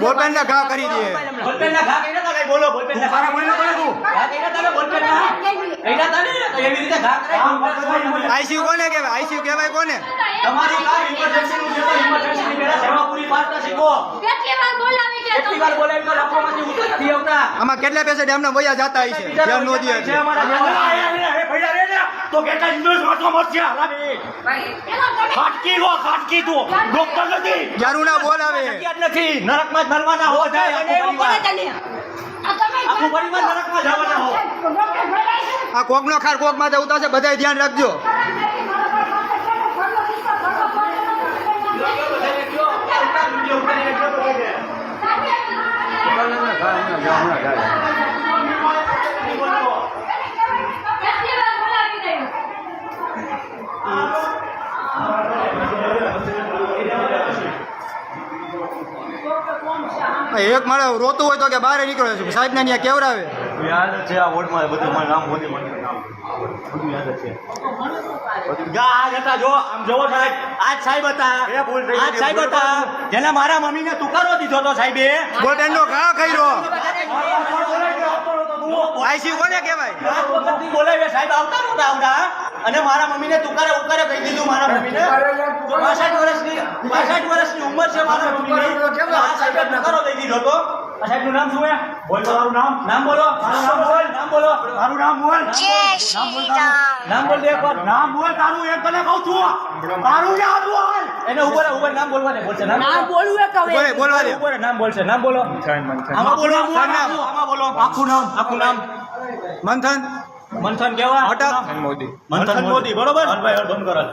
Ball pen ના ઘા કરી દે. બોલે તું. ને? એવી રીતે ઘા કરાય. આઈસીયુ કોને કહેવાય? આઈસીયુ કહેવાય કોને? તમારી કાર ઇમરજન્સીનું છે તો ઇમરજન્સીની પહેલા સેવા પૂરી પાડતા શીખો. કેટલી વાર બોલાવી તો લફોમાંથી ઉતર નથી આવતા. આમાં કેટલા પેસેન્ટ એમને વયા જતા હોય છે? ધ્યાન નો દે છે. અમારા. તો કેટલા દિવસ વાંચો મળશે? હરામી ખાટકી રો ખાટકી તું. ડોક્ટર નથી. જ્યારું ના બોલ આવે. નથી. નરકમાં જ મરવાના હો જાય આખું પરિવાર. આખું પરિવાર નરકમાં જવાના હો. આ કોક નો ખાર કોક માથે ઉતારશે બધાય ધ્યાન રાખજો. એક મારે રોતું હોય તો કે બહાર નીકળે છે. સાહેબ ને ત્યાં કેવરાવે યાદ છે આ વોર્ડમાં બધું મારું નામ મોદી મને નામ. બધું યાદ છે. આજ હતા જો આમ જોવો સાહેબ. આજ સાહેબ હતા. એ ભૂલ થઈ આજ સાહેબ હતા. જેને મારા મમ્મીને તુકારો દીધો તો સાહેબે. બોલપેન નો ઘા કર્યો. આઈસીયુ કોને કહેવાય? પાંચ સાહેબ આવતા નહોતા આવતા. અને મારા મમ્મીને તુકારે ઉકારે કહી દીધું મારા મમ્મીને. પાસઠ વર્ષની પાસઠ વર્ષની ઉંમર છે મારા મમ્મીની. સાહેબે તુકારો દઈ દીધો તો. આ સાહેબનું નામ શું હે? બોલ તો નામ. નામ બોલો. મારું નામ બોલ. નામ બોલો. મારું નામ બોલ. નામ બોલ. દે એકવાર. નામ બોલ તારું એક તને કહું છું. તારું યાદ બોલ એને ઉપર ઉપર નામ બોલવા દે બોલશે. નામ ના બોલવું એક હવે. બોલે બોલવા દે. ઉપર નામ બોલશે. નામ બોલો. આમાં બોલો આમાં નામ આમાં બોલો. આખું નામ. આખું નામ. મંથન. મંથન કેવા? અટક મંથન મોદી. બરોબર? બંધ કરો.